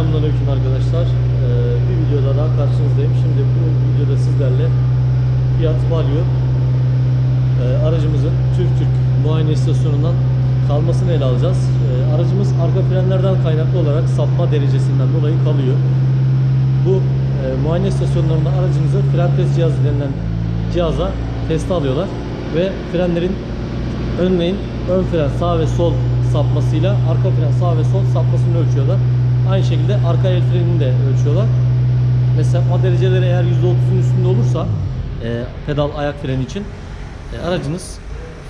Selamünaleyküm arkadaşlar. Ee, bir videoda daha karşınızdayım. Şimdi bu videoda sizlerle Fiat Palio e, aracımızın Türk Türk muayene istasyonundan kalmasını ele alacağız. Ee, aracımız arka frenlerden kaynaklı olarak sapma derecesinden dolayı kalıyor. Bu e, muayene istasyonlarında aracınızı fren test cihazı denilen cihaza teste alıyorlar ve frenlerin Örneğin ön fren sağ ve sol sapmasıyla arka fren sağ ve sol sapmasını ölçüyorlar. Aynı şekilde arka el frenini de ölçüyorlar. Ve sapma dereceleri eğer %30'un üstünde olursa e, pedal ayak freni için e, aracınız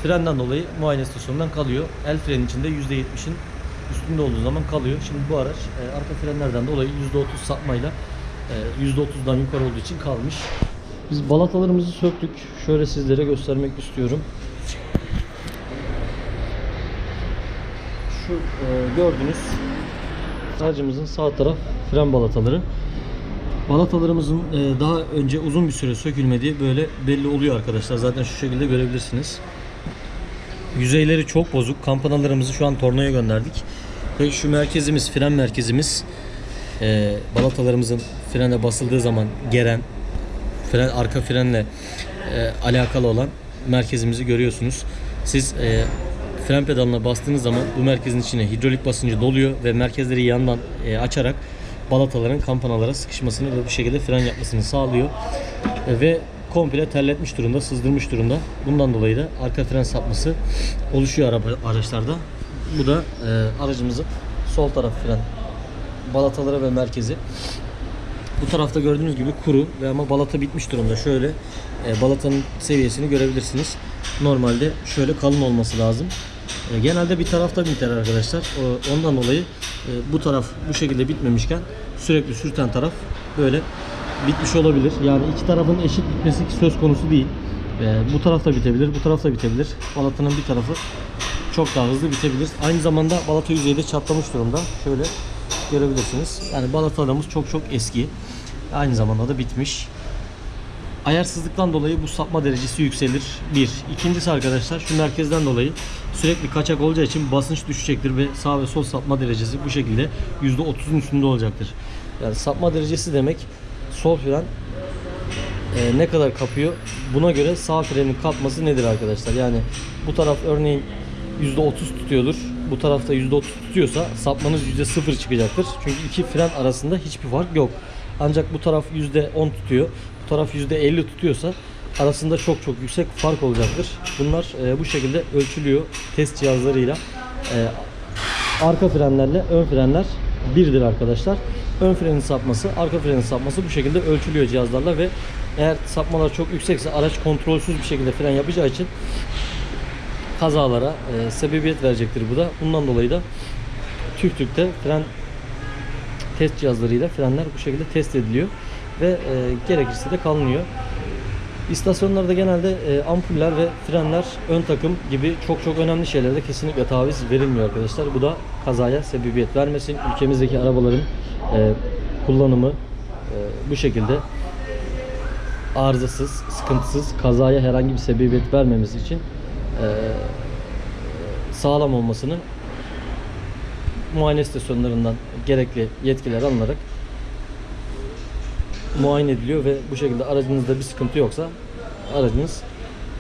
frenden dolayı muayene istasyonundan kalıyor. El freni için de %70'in üstünde olduğu zaman kalıyor. Şimdi bu araç e, arka frenlerden dolayı %30 sapmayla e, %30'dan yukarı olduğu için kalmış. Biz balatalarımızı söktük. Şöyle sizlere göstermek istiyorum. Şu e, gördüğünüz aracımızın sağ taraf fren balataları. Balatalarımızın e, daha önce uzun bir süre sökülmediği böyle belli oluyor arkadaşlar. Zaten şu şekilde görebilirsiniz. Yüzeyleri çok bozuk. Kampanalarımızı şu an tornaya gönderdik. Ve şu merkezimiz, fren merkezimiz e, balatalarımızın frene basıldığı zaman geren fren arka frenle e, alakalı olan merkezimizi görüyorsunuz. Siz fren pedalına bastığınız zaman bu merkezin içine hidrolik basıncı doluyor ve merkezleri yandan e, açarak balataların kampanalara sıkışmasını ve bu şekilde fren yapmasını sağlıyor. E, ve komple terletmiş durumda, sızdırmış durumda. Bundan dolayı da arka fren sapması oluşuyor araba araçlarda. Bu da e, aracımızın sol taraf fren balataları ve merkezi. Bu tarafta gördüğünüz gibi kuru ve ama balata bitmiş durumda. Şöyle e, balatanın seviyesini görebilirsiniz. Normalde şöyle kalın olması lazım. E, genelde bir tarafta biter arkadaşlar. O, ondan dolayı e, bu taraf bu şekilde bitmemişken sürekli sürten taraf böyle bitmiş olabilir. Yani iki tarafın eşit bitmesi söz konusu değil. E, bu taraf da bitebilir, bu taraf da bitebilir. Balatanın bir tarafı çok daha hızlı bitebilir. Aynı zamanda balata yüzeyi de çatlamış durumda. Şöyle görebilirsiniz. Yani balatalarımız çok çok eski. Aynı zamanda da bitmiş. Ayarsızlıktan dolayı bu sapma derecesi yükselir. Bir. İkincisi arkadaşlar şu merkezden dolayı sürekli kaçak olacağı için basınç düşecektir ve sağ ve sol sapma derecesi bu şekilde %30'un üstünde olacaktır. Yani sapma derecesi demek sol fren e, ne kadar kapıyor buna göre sağ frenin kapması nedir arkadaşlar? Yani bu taraf örneğin %30 tutuyordur. Bu tarafta %30 tutuyorsa sapmanız %0 çıkacaktır. Çünkü iki fren arasında hiçbir fark yok. Ancak bu taraf %10 tutuyor. Bu taraf %50 tutuyorsa arasında çok çok yüksek fark olacaktır. Bunlar e, bu şekilde ölçülüyor test cihazlarıyla. E, arka frenlerle ön frenler birdir arkadaşlar. Ön frenin sapması, arka frenin sapması bu şekilde ölçülüyor cihazlarla ve eğer sapmalar çok yüksekse araç kontrolsüz bir şekilde fren yapacağı için kazalara e, sebebiyet verecektir bu da. Bundan dolayı da Türk Türk'te fren test cihazlarıyla frenler bu şekilde test ediliyor ve e, gerekirse de kalınıyor. İstasyonlarda genelde e, ampuller ve frenler ön takım gibi çok çok önemli şeylerde kesinlikle taviz verilmiyor arkadaşlar. Bu da kazaya sebebiyet vermesin. Ülkemizdeki arabaların e, kullanımı e, bu şekilde arızasız, sıkıntısız, kazaya herhangi bir sebebiyet vermemiz için sağlam olmasını muayene istasyonlarından gerekli yetkiler alınarak muayene ediliyor ve bu şekilde aracınızda bir sıkıntı yoksa aracınız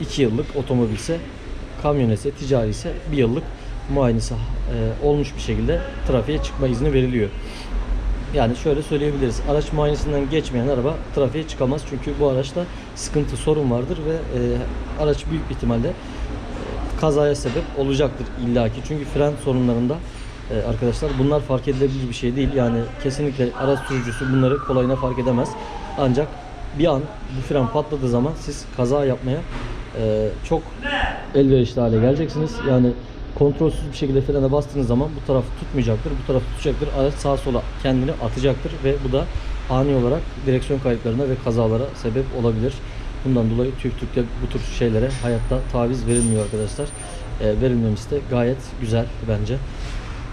2 yıllık otomobilse kamyon ise ticari ise 1 yıllık muayenesi e, olmuş bir şekilde trafiğe çıkma izni veriliyor. Yani şöyle söyleyebiliriz. Araç muayenesinden geçmeyen araba trafiğe çıkamaz. Çünkü bu araçta sıkıntı, sorun vardır ve e, araç büyük ihtimalle e, kazaya sebep olacaktır illaki. Çünkü fren sorunlarında e, arkadaşlar bunlar fark edilebilir bir şey değil. Yani kesinlikle araç sürücüsü bunları kolayına fark edemez. Ancak bir an bu fren patladığı zaman siz kaza yapmaya e, çok elverişli hale geleceksiniz. Yani kontrolsüz bir şekilde frene bastığınız zaman bu taraf tutmayacaktır, bu taraf tutacaktır. Araç sağa sola kendini atacaktır ve bu da ani olarak direksiyon kayıplarına ve kazalara sebep olabilir. Bundan dolayı Türk Türk'te bu tür şeylere hayatta taviz verilmiyor arkadaşlar. E, verilmemesi de gayet güzel bence.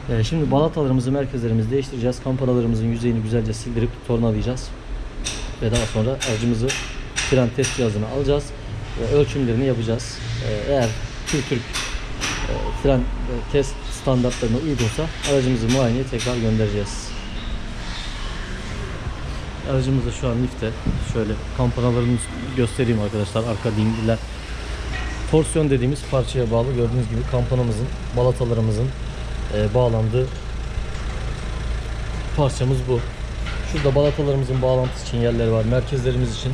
E, şimdi balatalarımızı, merkezlerimizi değiştireceğiz. Kampanalarımızın yüzeyini güzelce sildirip tornalayacağız. Ve daha sonra aracımızı fren test cihazına alacağız ve ölçümlerini yapacağız. E, eğer Türk Türk e, fren e, test standartlarına uygunsa aracımızı muayeneye tekrar göndereceğiz. Aracımız da şu an lifte. Şöyle kampanalarını göstereyim arkadaşlar. Arka dingiller. Torsiyon dediğimiz parçaya bağlı. Gördüğünüz gibi kampanamızın, balatalarımızın e, bağlandığı parçamız bu. Şurada balatalarımızın bağlantısı için yerleri var. Merkezlerimiz için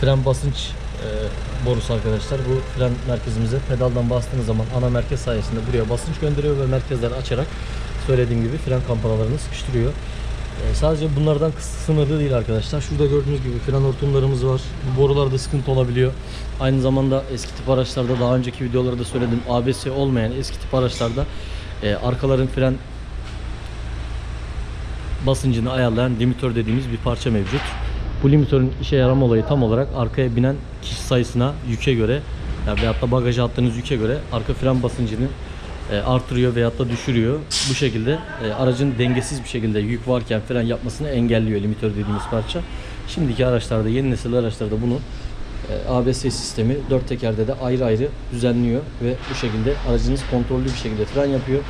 fren basınç e, borusu arkadaşlar. Bu fren merkezimize pedaldan bastığınız zaman ana merkez sayesinde buraya basınç gönderiyor ve merkezleri açarak söylediğim gibi fren kampanalarını sıkıştırıyor. E, sadece bunlardan sınırlı değil arkadaşlar. Şurada gördüğünüz gibi fren hortumlarımız var. Bu borularda sıkıntı olabiliyor. Aynı zamanda eski tip araçlarda daha önceki videolarda söyledim ABS olmayan eski tip araçlarda e, arkaların fren basıncını ayarlayan limitör dediğimiz bir parça mevcut. Bu limitörün işe yarama olayı tam olarak arkaya binen kişi sayısına, yüke göre ya veyahut da bagaja attığınız yüke göre arka fren basıncını e, artırıyor veyahut da düşürüyor. Bu şekilde e, aracın dengesiz bir şekilde yük varken fren yapmasını engelliyor limitör dediğimiz parça. Şimdiki araçlarda, yeni nesil araçlarda bunu e, ABS sistemi dört tekerde de ayrı ayrı düzenliyor ve bu şekilde aracınız kontrollü bir şekilde fren yapıyor.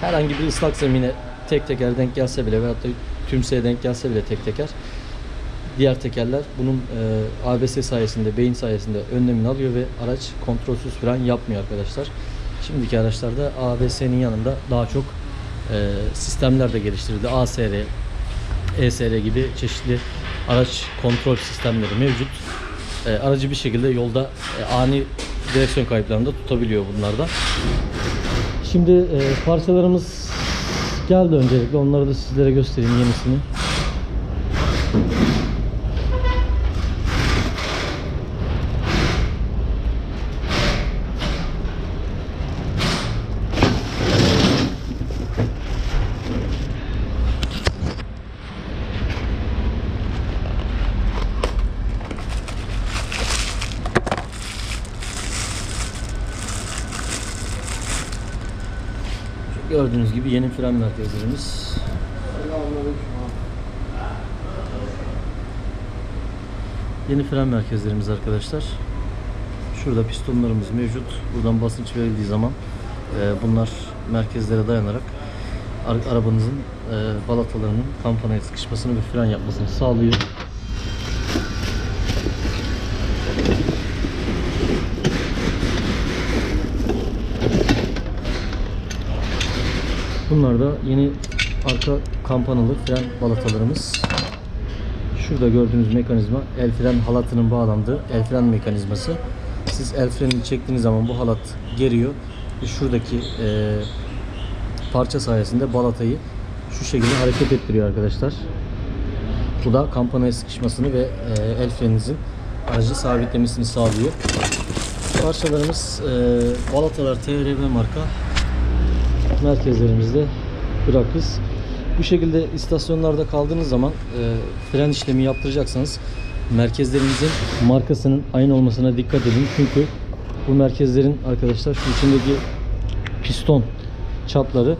Herhangi bir ıslak zemine tek teker denk gelse bile veyahut da tümseye denk gelse bile tek teker diğer tekerler bunun e, ABS sayesinde, beyin sayesinde önlemini alıyor ve araç kontrolsüz fren yapmıyor arkadaşlar. Şimdiki araçlarda ABS'nin yanında daha çok e, sistemler de geliştirildi. ASR, ESR gibi çeşitli araç kontrol sistemleri mevcut. E, aracı bir şekilde yolda e, ani direksiyon kayıplarında tutabiliyor bunlarda. Şimdi e, parçalarımız geldi öncelikle. Onları da sizlere göstereyim yenisini. Gördüğünüz gibi yeni fren merkezlerimiz. Yeni fren merkezlerimiz arkadaşlar. Şurada pistonlarımız mevcut. Buradan basınç verildiği zaman e, bunlar merkezlere dayanarak ar- arabanızın e, balatalarının kampanaya sıkışmasını ve fren yapmasını sağlıyor. Bunlar da yeni arka kampanalı fren balatalarımız. Şurada gördüğünüz mekanizma el fren halatının bağlandığı el fren mekanizması. Siz el frenini çektiğiniz zaman bu halat geriyor. Şuradaki e, parça sayesinde balatayı şu şekilde hareket ettiriyor arkadaşlar. Bu da kampanaya sıkışmasını ve e, el freninizin aracı sabitlemesini sağlıyor. Parçalarımız e, balatalar TRV marka merkezlerimizde bırakırız. Bu şekilde istasyonlarda kaldığınız zaman e, fren işlemi yaptıracaksanız merkezlerinizin markasının aynı olmasına dikkat edin. Çünkü bu merkezlerin arkadaşlar şu içindeki piston çapları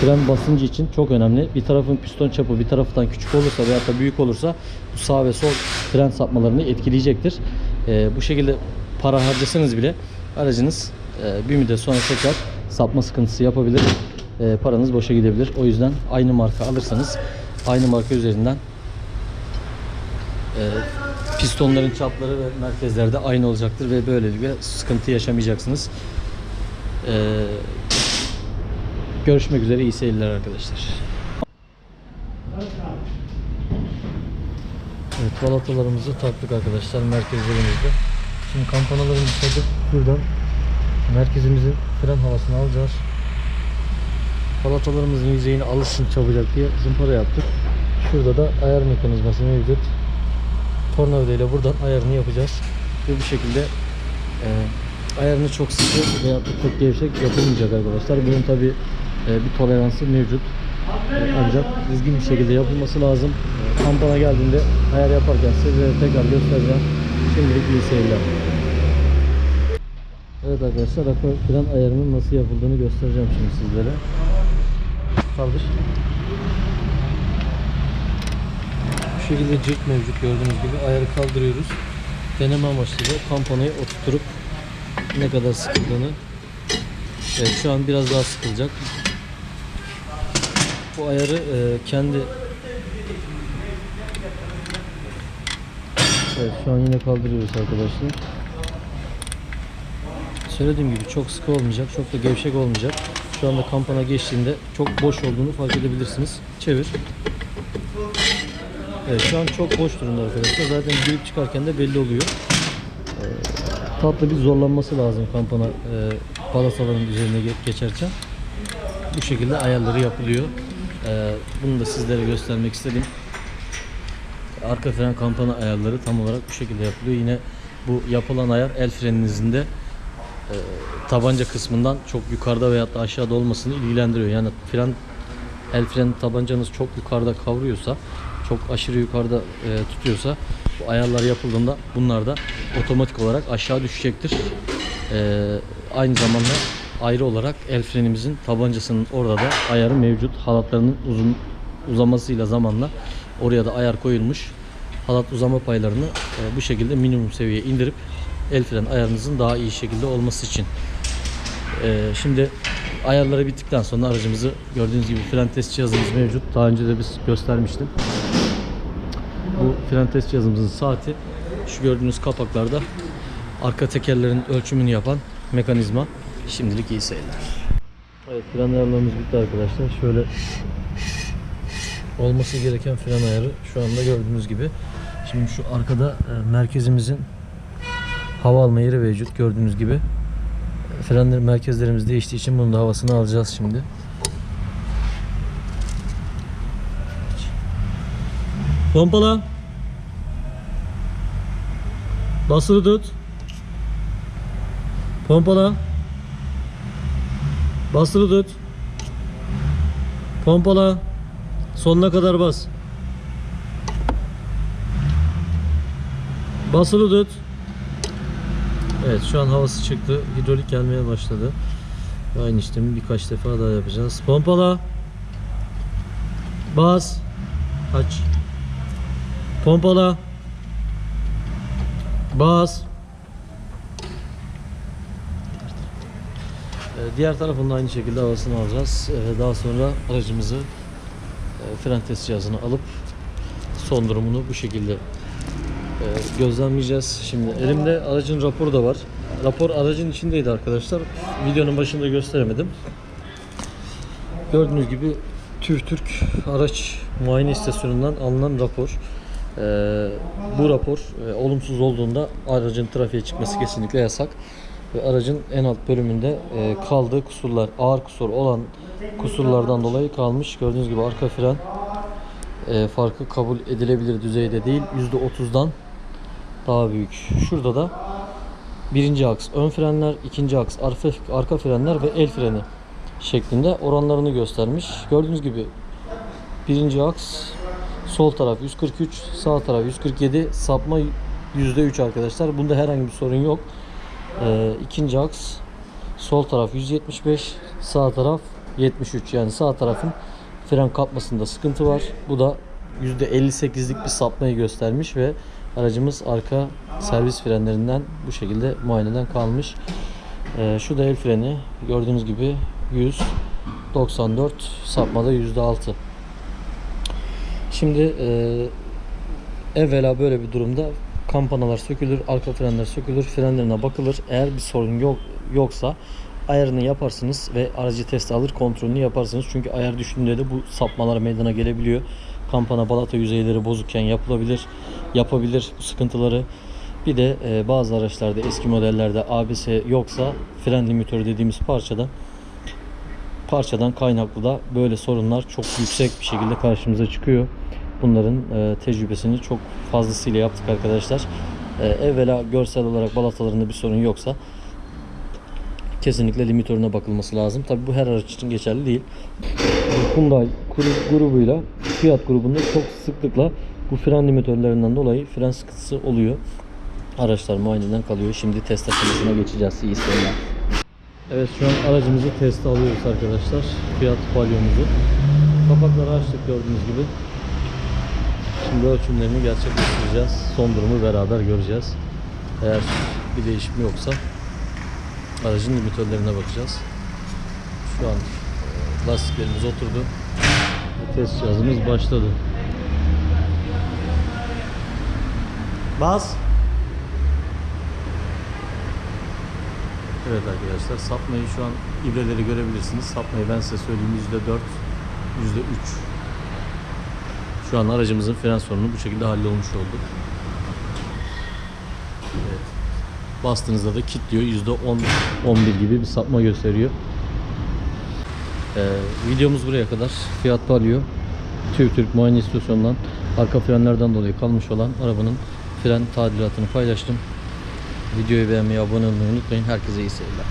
fren basıncı için çok önemli. Bir tarafın piston çapı bir taraftan küçük olursa veya da büyük olursa bu sağ ve sol fren sapmalarını etkileyecektir. E, bu şekilde para harcasanız bile aracınız e, bir müddet sonra tekrar sapma sıkıntısı yapabilir. E, paranız boşa gidebilir. O yüzden aynı marka alırsanız aynı marka üzerinden e, pistonların çapları ve merkezleri de aynı olacaktır ve böylelikle sıkıntı yaşamayacaksınız. E, görüşmek üzere iyi seyirler arkadaşlar. Evet balatalarımızı taktık arkadaşlar merkezlerimizde. Şimdi kampanalarımızı takıp buradan merkezimizin fren havasını alacağız. Balatalarımızın yüzeyini alışsın çabucak diye zımpara yaptık. Şurada da ayar mekanizması mevcut. Tornavida ile buradan ayarını yapacağız. Ve bu şekilde e, ayarını çok sıkı veya çok gevşek yapılmayacak arkadaşlar. Bunun tabi bir toleransı mevcut. E, ancak düzgün bir şekilde yapılması lazım. E, kampana geldiğinde ayar yaparken sizlere tekrar göstereceğim. Şimdilik iyi seyirler. Evet arkadaşlar arka fren ayarının nasıl yapıldığını göstereceğim şimdi sizlere. Kaldır. Bu şekilde cırt mevcut gördüğünüz gibi ayarı kaldırıyoruz. Deneme amaçlı da kampanayı oturtup ne kadar sıkıldığını Evet şu an biraz daha sıkılacak. Bu ayarı e, kendi Evet şu an yine kaldırıyoruz arkadaşlar. Söylediğim gibi çok sıkı olmayacak, çok da gevşek olmayacak. Şu anda kampana geçtiğinde çok boş olduğunu fark edebilirsiniz. Çevir. Evet şu an çok boş durumda arkadaşlar. Zaten girip çıkarken de belli oluyor. Ee, tatlı bir zorlanması lazım kampana e, üzerine ge- geçerken. Bu şekilde ayarları yapılıyor. Ee, bunu da sizlere göstermek istedim. Arka fren kampana ayarları tam olarak bu şekilde yapılıyor. Yine bu yapılan ayar el freninizin de tabanca kısmından çok yukarıda veyahut da aşağıda olmasını ilgilendiriyor. Yani fren el freni tabancanız çok yukarıda kavruyorsa, çok aşırı yukarıda e, tutuyorsa bu ayarlar yapıldığında bunlar da otomatik olarak aşağı düşecektir. E, aynı zamanda ayrı olarak el frenimizin tabancasının orada da ayarı mevcut. Halatlarının uzun uzamasıyla zamanla oraya da ayar koyulmuş. Halat uzama paylarını e, bu şekilde minimum seviyeye indirip el fren ayarınızın daha iyi şekilde olması için. E, şimdi ayarları bittikten sonra aracımızı gördüğünüz gibi fren test cihazımız mevcut. Daha önce de biz göstermiştim. Bu fren test cihazımızın saati şu gördüğünüz kapaklarda arka tekerlerin ölçümünü yapan mekanizma. Şimdilik iyi seyirler. Evet fren ayarlarımız bitti arkadaşlar. Şöyle olması gereken fren ayarı şu anda gördüğünüz gibi. Şimdi şu arkada e, merkezimizin hava alma yeri mevcut gördüğünüz gibi. Frenler merkezlerimiz değiştiği için bunun da havasını alacağız şimdi. Pompala. Basılı tut. Pompala. Basılı tut. Pompala. Sonuna kadar bas. Basılı tut. Evet şu an havası çıktı. Hidrolik gelmeye başladı. Aynı işlemi birkaç defa daha yapacağız. Pompala. Bas. Aç. Pompala. Bas. Ee, Diğer tarafında aynı şekilde havasını alacağız. Ee, Daha sonra aracımızı e, fren test cihazını alıp son durumunu bu şekilde gözlemleyeceğiz. Şimdi elimde aracın raporu da var. Rapor aracın içindeydi arkadaşlar. Videonun başında gösteremedim. Gördüğünüz gibi TÜV Türk araç muayene istasyonundan alınan rapor. Ee, bu rapor e, olumsuz olduğunda aracın trafiğe çıkması kesinlikle yasak. Ve aracın en alt bölümünde e, kaldığı kusurlar, ağır kusur olan kusurlardan dolayı kalmış. Gördüğünüz gibi arka fren e, farkı kabul edilebilir düzeyde değil. %30'dan daha büyük. Şurada da birinci aks ön frenler, ikinci aks arka, frenler ve el freni şeklinde oranlarını göstermiş. Gördüğünüz gibi birinci aks sol taraf 143, sağ taraf 147, sapma %3 arkadaşlar. Bunda herhangi bir sorun yok. Ee, ikinci aks sol taraf 175, sağ taraf 73. Yani sağ tarafın fren kapmasında sıkıntı var. Bu da %58'lik bir sapmayı göstermiş ve aracımız arka servis frenlerinden bu şekilde muayeneden kalmış. Ee, şu da el freni. Gördüğünüz gibi 194 sapmada %6. Şimdi e, evvela böyle bir durumda kampanalar sökülür, arka frenler sökülür, frenlerine bakılır. Eğer bir sorun yok yoksa ayarını yaparsınız ve aracı test alır, kontrolünü yaparsınız. Çünkü ayar düşündüğünde de bu sapmalar meydana gelebiliyor. Kampana balata yüzeyleri bozukken yapılabilir, yapabilir bu sıkıntıları. Bir de e, bazı araçlarda eski modellerde ABS yoksa fren limitörü dediğimiz parçada parçadan kaynaklı da böyle sorunlar çok yüksek bir şekilde karşımıza çıkıyor. Bunların e, tecrübesini çok fazlasıyla yaptık arkadaşlar. E, evvela görsel olarak balatalarında bir sorun yoksa kesinlikle limitörüne bakılması lazım. Tabi bu her araç için geçerli değil. Hyundai gru- grubuyla Fiat grubunda çok sıklıkla bu fren limitörlerinden dolayı fren sıkıntısı oluyor. Araçlar muayeneden kalıyor. Şimdi test aşamasına geçeceğiz. İyi seyirler. Evet şu an aracımızı teste alıyoruz arkadaşlar. Fiat Palio'muzu. Kapakları açtık gördüğünüz gibi. Şimdi ölçümlerini gerçekleştireceğiz. Son durumu beraber göreceğiz. Eğer bir değişim yoksa aracın limitörlerine bakacağız. Şu an lastiklerimiz oturdu. Test cihazımız başladı. Bas. Evet arkadaşlar sapmayı şu an ibreleri görebilirsiniz. Sapmayı ben size söyleyeyim %4, %3. Şu an aracımızın fren sorunu bu şekilde hallolmuş oldu. Evet. Bastığınızda da kilitliyor. %10, 11 gibi bir sapma gösteriyor. Ee, videomuz buraya kadar. Fiat Palio Türk Türk Muayene İstasyonundan arka frenlerden dolayı kalmış olan arabanın fren tadilatını paylaştım. Videoyu beğenmeyi, abone olmayı unutmayın. Herkese iyi seyirler.